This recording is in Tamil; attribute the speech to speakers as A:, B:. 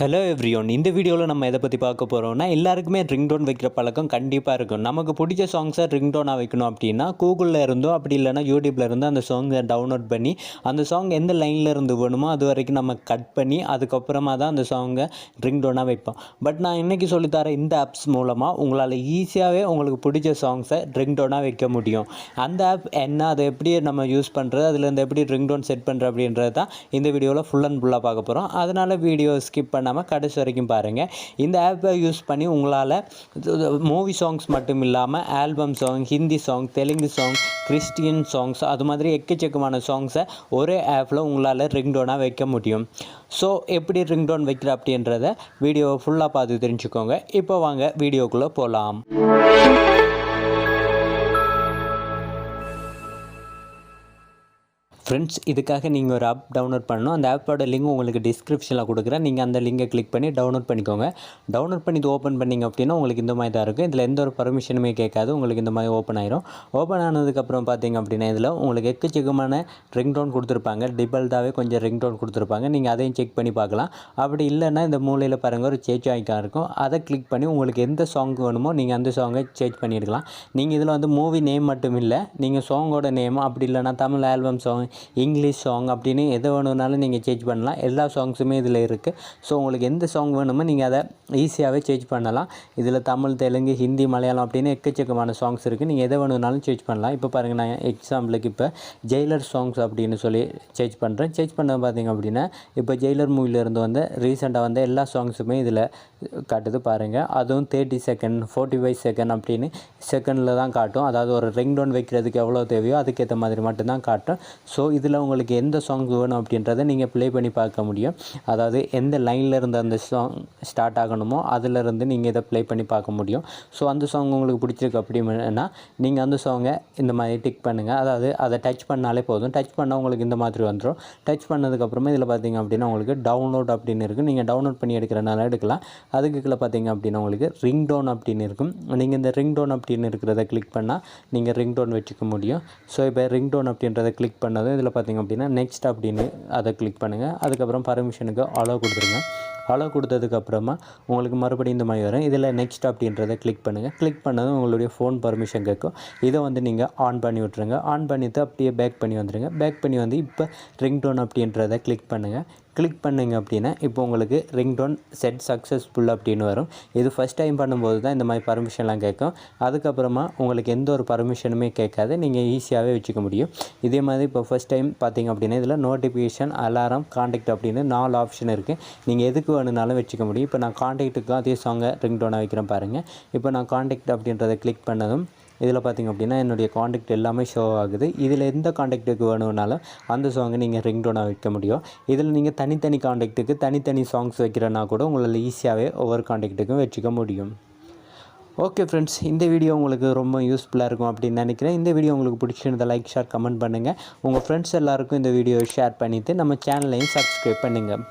A: ஹலோ எவ்ரியோன் இந்த வீடியோவில் நம்ம எதை பற்றி பார்க்க போகிறோம்னா எல்லாருக்குமே ரிங்டோன் வைக்கிற பழக்கம் கண்டிப்பாக இருக்கும். நமக்கு பிடிச்ச சாங்ஸை ரிங்டோனாக வைக்கணும் அப்படின்னா கூகுளில் இருந்தோ அப்படி இல்லைனா யூடியூப்பில் இருந்தோ அந்த சாங்கை டவுன்லோட் பண்ணி அந்த சாங் எந்த லைனில் இருந்து வேணுமோ அது வரைக்கும் நம்ம கட் பண்ணி அதுக்கப்புறமா தான் அந்த சாங்கை ரிங்டோனாக வைப்போம். பட் நான் இன்றைக்கி சொல்லித்தர இந்த ஆப்ஸ் மூலமாக உங்களால் ஈஸியாகவே உங்களுக்கு பிடிச்ச சாங்ஸை ரிங்டோனாக வைக்க முடியும். அந்த ஆப் என்ன அதை எப்படி நம்ம யூஸ் பண்ணுறது அதில் இருந்து எப்படி ரிங்டோன் செட் பண்ணுறது அப்படின்றது தான் இந்த வீடியோவில் ஃபுல் அண்ட் ஃபுல்லாக பார்க்க போகிறோம் அதனால் வீடியோ ஸ்கிப் பண்ண பண்ணாமல் கடைசி வரைக்கும் பாருங்கள் இந்த ஆப்பை யூஸ் பண்ணி உங்களால் மூவி சாங்ஸ் மட்டும் இல்லாமல் album song Hindi song Telugu song Christian songs அது மாதிரி எக்கச்சக்கமான சாங்ஸை ஒரே ஆப்பில் உங்களால் ரிங்டோனாக வைக்க முடியும். ஸோ எப்படி ரிங்டோன் வைக்கிற அப்படின்றத வீடியோவை ஃபுல்லாக பார்த்து தெரிஞ்சுக்கோங்க. இப்போ வாங்க வீடியோக்குள்ளே போகலாம் ஃப்ரெண்ட்ஸ் இதுக்காக நீங்கள் ஒரு ஆப் டவுன்லோட் பண்ணணும். அந்த ஆப்போட லிங்க் உங்களுக்கு டிஸ்கிரிப்ஷனில் கொடுக்குறேன். நீங்கள் அந்த லிங்கை கிளிக் பண்ணி டவுன்லோட் பண்ணிக்கோங்க. டவுன்லோட் பண்ணி இது ஓப்பன் பண்ணிங்க அப்படின்னா உங்களுக்கு இந்த மாதிரி தான் இருக்கும். இதில் எந்த ஒரு பர்மிஷனுமே கேட்காது. உங்களுக்கு இந்த மாதிரி ஓப்பன் ஆயிரும். ஓப்பன் ஆனதுக்கப்புறம் பார்த்தீங்க அப்படின்னா இதில் உங்களுக்கு எக்கச்சக்கமான ரிங் டோன் கொடுத்துருப்பாங்க டிபல்டாகவே கொஞ்சம் ரிங் டோன் கொடுத்துருப்பாங்க. நீங்கள் அதையும் செக் பண்ணி பார்க்கலாம். அப்படி இல்லைன்னா இந்த மூலையில் பாருங்கள் ஒரு சேச் ஐக்கான் இருக்கும். அதை கிளிக் பண்ணி உங்களுக்கு எந்த சாங் வேணுமோ நீங்கள் அந்த சாங்கை சேஞ்ச் பண்ணியிருக்கலாம். நீங்கள் இதில் வந்து மூவி நேம் மட்டும் இல்லை நீங்கள் சாங்கோட நேம் அப்படி இல்லைன்னா Tamil album song English song அப்படின்னு எதை வேணும்னாலும் நீங்கள் சேஞ்ச் பண்ணலாம். எல்லா சாங்ஸுமே இதில் இருக்குது ஸோ உங்களுக்கு எந்த சாங் வேணுமோ நீங்கள் அதை ஈஸியாகவே சேஞ்ச் பண்ணலாம். இதில் தமிழ் தெலுங்கு ஹிந்தி மலையாளம் அப்படின்னு எக்கச்சக்கமான சாங்ஸ் இருக்குது நீங்கள் எதை வேணும்னாலும் சேஞ்ச் பண்ணலாம். இப்போ பாருங்கள் நான் எக்ஸாம்பிளுக்கு இப்போ ஜெயிலர் சாங்ஸ் அப்படின்னு சொல்லி சேஞ்ச் பண்ணுறேன் சேஞ்ச் பண்ண பார்த்தீங்க அப்படின்னா இப்போ ஜெயிலர் மூவிலேருந்து வந்து ரீசெண்டாக வந்து எல்லா சாங்ஸுமே இதில் காட்டுது பாருங்கள் அதுவும் thirty second forty five second அப்படின்னு செகண்டில் தான் காட்டும். அதாவது ஒரு ரிங் டோன் வைக்கிறதுக்கு எவ்வளோ தேவையோ அதுக்கேற்ற மாதிரி மட்டும்தான் காட்டும். ஸோ இதில் உங்களுக்கு எந்த சாங் வேணும் அப்படின்றத நீங்கள் ப்ளே பண்ணி பார்க்க முடியும். அதாவது எந்த லைனில் இருந்து அந்த சாங் ஸ்டார்ட் ஆகணுமோ அதிலிருந்து நீங்கள் இதை ப்ளே பண்ணி பார்க்க முடியும். ஸோ அந்த சாங் உங்களுக்கு பிடிச்சிருக்கு அப்படின்னா நீங்கள் அந்த சாங்கை இந்த மாதிரி டிக் பண்ணுங்கள் அதாவது அதை டச் பண்ணாலே போதும். டச் பண்ணால் உங்களுக்கு இந்த மாதிரி வந்துடும் டச் பண்ணதுக்கப்புறமா இதில் பார்த்தீங்க அப்படின்னா உங்களுக்கு டவுன்லோட் அப்படின்னு இருக்குது நீங்கள் டவுன்லோட் பண்ணி எடுக்கிறனால எடுக்கலாம். அதுக்கு கீழே பார்த்தீங்க அப்படின்னா உங்களுக்கு ரிங் டோன் அப்படின்னு இருக்கும். நீங்கள் இந்த ரிங் டோன் அப்படின்னு இருக்கிறத கிளிக் பண்ணால் நீங்கள் ரிங் டோன் வச்சுக்க முடியும். ஸோ இப்போ ரிங் டோன் அப்படின்றத கிளிக் பண்ணதும் இதில் பார்த்தீங்க அப்படின்னா நெக்ஸ்ட் அப்படின்னு அதை கிளிக் பண்ணுங்கள் அதுக்கப்புறம் பர்மிஷனுக்கு அலோ கொடுத்துருங்க. அலோ கொடுத்ததுக்கப்புறமா உங்களுக்கு மறுபடியும் இந்த மாதிரி வரும். இதில் நெக்ஸ்ட் அப்படின்றத கிளிக் பண்ணுங்கள் கிளிக் பண்ணதும் உங்களுடைய ஃபோன் பர்மிஷன் கேட்கும். இதை வந்து நீங்கள் ஆன் பண்ணி விட்ருங்க ஆன் பண்ணிவிட்டு அப்படியே பேக் பண்ணி வந்துடுங்க பேக் பண்ணி வந்து இப்போ ரிங் டோன் அப்படின்றத கிளிக் பண்ணுங்கள் கிளிக் பண்ணிங்க அப்படின்னா இப்போ உங்களுக்கு ரிங் டோன் செட் சக்ஸஸ்ஃபுல் அப்படின்னு வரும். இது ஃபஸ்ட் டைம் பண்ணும்போது தான் இந்த மாதிரி பர்மிஷன்லாம் கேட்கும். அதுக்கப்புறமா உங்களுக்கு எந்த ஒரு பர்மிஷனுமே கேட்காது. நீங்கள் ஈஸியாகவே வச்சுக்க முடியும். இதே மாதிரி இப்போ ஃபஸ்ட் டைம் பார்த்தீங்க அப்படின்னா இதில் நோட்டிஃபிகேஷன் அலாரம் காண்டாக்ட் அப்படின்னு நாலு ஆப்ஷன் இருக்குது நீங்கள் எதுக்கு வேணுனாலும் வச்சுக்க முடியும். இப்போ நான் காண்டாக்ட்டுக்கும் அதே சாங்கை ரிங் டோனாக வைக்கிறேன் பாருங்கள் இப்போ நான் காண்டாக்ட் அப்படின்றத கிளிக் பண்ணதும் இதில் பார்த்திங்க அப்படின்னா என்னுடைய காண்டாக்ட் எல்லாமே ஷோ ஆகுது. இதில் எந்த காண்டாக்ட்டுக்கு வேணும்னாலும் அந்த சாங்கை நீங்கள் ரிங் டோனாக வைக்க முடியும். இதில் நீங்கள் தனித்தனி காண்டாக்ட்டுக்கு தனித்தனி சாங்ஸ் வைக்கிறனா கூட உங்களால் ஈஸியாகவே ஒவ்வொரு காண்டாக்ட்டுக்கும் வச்சுக்க முடியும். ஓகே ஃப்ரெண்ட்ஸ் இந்த வீடியோ உங்களுக்கு ரொம்ப யூஸ்ஃபுல்லாக இருக்கும் அப்படின்னு நினைக்கிறேன். இந்த வீடியோ உங்களுக்கு பிடிச்சிருந்த லைக் ஷேர் கமெண்ட் பண்ணுங்கள் உங்கள் ஃப்ரெண்ட்ஸ் எல்லாருக்கும் இந்த வீடியோ ஷேர் பண்ணிவிட்டு நம்ம சேனலையும் சப்ஸ்கிரைப் பண்ணுங்கள்